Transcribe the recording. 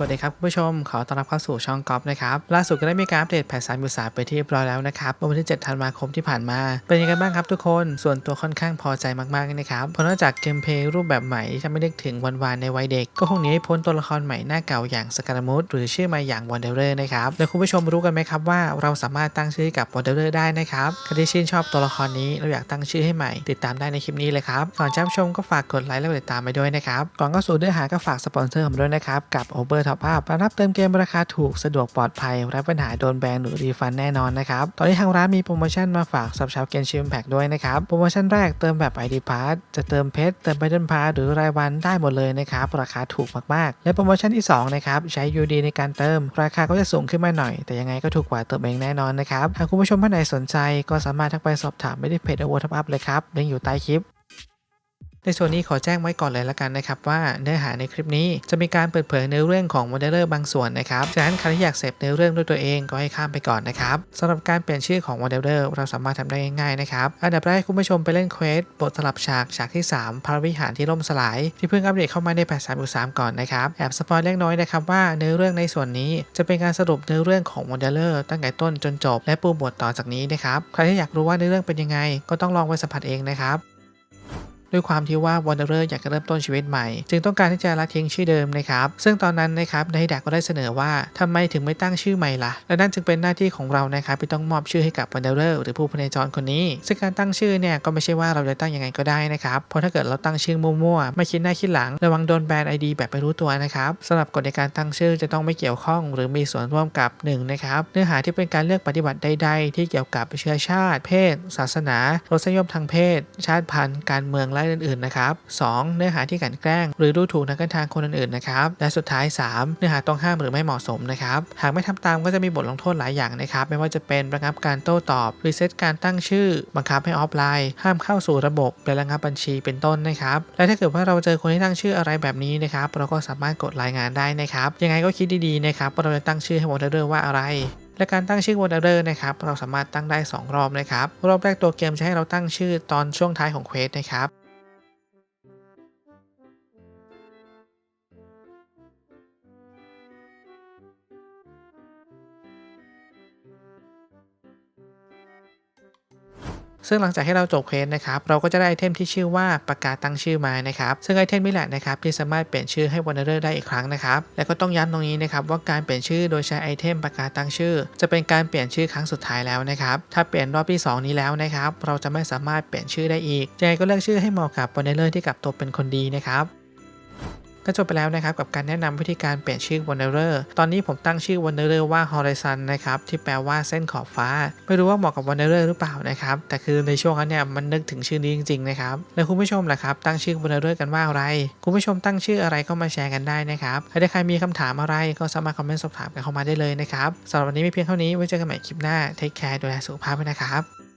สวัสดีครับคุณผู้ชม ขอต้อนรับเข้าสู่ช่องกอล์ฟนะครับ ล่าสุดก็ได้มีการอัปเดตแพท3 3ไปที่เรียบร้อยแล้วนะครับเมื่อวันที่ 7 ธันวาคมที่ผ่านมา เป็นยังไงบ้างครับทุกคนส่วนตัวค่อนข้างพอใจมากๆนะครับเพราะนอกจากเกมเพลย์รูปแบบใหม่ที่ทำให้นึกถึงวันวานในวัยเด็ก ก็คงหนีไม่พ้นตัวละครใหม่หน้าเก่าอย่างสการามุสหรือชื่อใหม่อย่างวันเดอร์นะครับแล้วคุณผู้ชมรู้กันไหมครับว่าเราสามารถตั้งชื่อกับวันเดอร์ได้นะครับใครที่ชื่นชอบตัวละครนี้เราอยากตั้งชื่อให้ใหม่ ติดตามได้ในคลิปนี้เลยครับก่อนจะชมก็ฝากกดไลค์และกดติดตามไปด้วยนะครับก่อนเข้าสู่เนื้อหาก็ฝากสปอนเซอร์ผมด้วยนะครับกับ Uber Top Up รับเติมเกมราคาถูกสะดวกปลอดภัยรับปัญหาโดนแบนหรือรีฟันแน่นอนนะครับ ตอนนี้ทางร้านมีโปรโมชั่นมาฝากสับชาวเกนชิมแพ็กด้วยนะครับ โปรโมชั่นแรกเติมแบบ ID Pass จะเติมเพชรเติมไบเดนพาร์หรือรายวันได้หมดเลยนะครับ ราคาถูกมากๆ และโปรโมชั่นที่2นะครับใช้ UD ในการเติม ราคาก็จะสูงขึ้นมาหน่อย แต่ยังไงก็ถูกกว่าเติมเองแน่นอนนะครับหากคุณผู้ชมท่านไหนสนใจ ก็สามารถทักไปสอบถามไม่ได้เพจ o v e r Top Up เลยครับลิงก์อยู่ใต้คลิป ในส่วนนี้ขอแจ้งไว้ก่อนเลยละกันนะครับว่าเนื้อหาในคลิปนี้จะมีการเปิดเผยเนื้อเรื่องของโมเดลเลอร์บางส่วนนะครับฉะนั้นใครที่อยากเสพเนื้อเรื่องด้วยตัวเองก็ให้ข้ามไปก่อนนะครับสำหรับการเปลี่ยนชื่อของโมเดลเลอร์เราสามารถทำได้ง่ายๆนะครับอันดับแรกคุณผู้ชมไปเล่นเควสบทสลับฉากฉากที่ 3 พระวิหารที่ล่มสลาย ที่เพิ่งอัปเดตเข้ามาในแพท3.3ก่อนนะครับแอบสปอยเล็กน้อยนะครับว่าเนื้อเรื่องในส่วนนี้จะเป็นการสรุปเนื้อเรื่องของโมเดลเลอร์ตั้งแต่ต้นจนจบและปูบทต่อจากนี้นะครับใครที่อยากรู้ว่าเนื้อเรื่องเป็นยังไง ก็ต้องลองไปสัมผัสเองนะครับ ด้วยความที่ว่าวันเดอร์อยากจะเริ่มต้นชีวิตใหม่ จึงต้องการที่จะละทิ้งชื่อเดิมนะครับ ซึ่งตอนนั้นนะครับนายดักก็ได้เสนอว่าทำไมถึงไม่ตั้งชื่อใหม่ล่ะ และนั่นจึงเป็นหน้าที่ของเรานะครับที่ต้องมอบชื่อให้กับวันเดอร์หรือผู้พเนจรคนนี้ ซึ่งการตั้งชื่อเนี่ยก็ไม่ใช่ว่าเราจะตั้งยังไงก็ได้นะครับเพราะถ้าเกิดเราตั้งชื่อมั่วๆไม่คิดหน้าคิดหลังระวังโดนแบนไอดีแบบไม่รู้ตัวนะครับสำหรับกฎในการตั้งชื่อจะต้องไม่เกี่ยวข้อง หรือมีส่วนร่วมกับ1นะครับเนื้อหาที่เป็นการเลือกปฏิบัติใด ๆ ที่เกี่ยวกับเชื้อชาติ เพศ ศาสนา รสนิยมทางเพศ ชาติพันธุ์การเมืองและอื่นๆนะครับ 2. เนื้อหาที่กลันแกล้ง หรือดูถูกนักการทางคนอื่นๆนะครับ และสุดท้าย 3. เนื้อหาต้องห้ามหรือไม่เหมาะสมนะครับ หากไม่ทำตามก็จะมีบทลงโทษหลายอย่างนะครับ ไม่ว่าจะเป็นระงับการโต้ตอบรีเซ็ตการตั้งชื่อ บังคับให้ออฟไลน์ ห้ามเข้าสู่ระบบและระงับบัญชีเป็นต้นนะครับ และถ้าเกิดว่าเราเจอคนที่ตั้งชื่ออะไรแบบนี้นะครับเราก็สามารถกดรายงานได้นะครับ ยังไงก็คิดดีๆนะครับว่าเราจะตั้งชื่อให้โมเดลเลอร์ว่าอะไรและการตั้งชื่อวอร์เดอร์นะครับ เราสามารถตั้งได้ 2 รอบนะครับ รอบแรกตัวเกมจะให้เราตั้งชื่อตอนช่วงท้ายของเควสนะครับ ซึ่งหลังจากให้เราจบเควสนะครับเราก็จะได้ไอเทมที่ชื่อว่าประกาศตั้งชื่อมานะครับซึ่งไอเทมนี้แหละนะครับที่สามารถเปลี่ยนชื่อให้วันเดอร์ได้อีกครั้งนะครับและก็ต้องย้ำตรงนี้นะครับว่าการเปลี่ยนชื่อโดยใช้ไอเทมประกาศตั้งชื่อ จะเป็นการเปลี่ยนชื่อครั้งสุดท้ายแล้วนะครับถ้าเปลี่ยนรอบที่ 2 นี้แล้วนะครับเราจะไม่สามารถเปลี่ยนชื่อได้อีกยังไงก็เลือกชื่อให้เหมาะกับวันเดอร์ที่กลับตัวเป็นคนดีนะครับ ก็จบไปแล้วนะครับกับการแนะนำวิธีการเปลี่ยนชื่อ Wanderer ตอนนี้ผมตั้งชื่อ Wanderer ว่า Horizon นะครับที่แปลว่าเส้นขอบฟ้า ไม่รู้ว่าเหมาะกับ Wanderer หรือเปล่านะครับแต่คือในช่วงนั้นเนี่ยมันนึกถึงชื่อนี้จริงๆนะครับแล้วคุณผู้ชมล่ะครับตั้งชื่อ Wanderer กันว่าอะไร คุณผู้ชมตั้งชื่ออะไรก็มาแชร์กันได้นะครับถ้าใครมีคำถามอะไรก็สามารถคอมเมนต์สอบถามกันเข้ามาได้เลยนะครับสำหรับวันนี้มีเพียงเท่านี้ไว้เจอกันใหม่คลิปหน้า Take care ดูแลสุขภาพด้วยนะครับ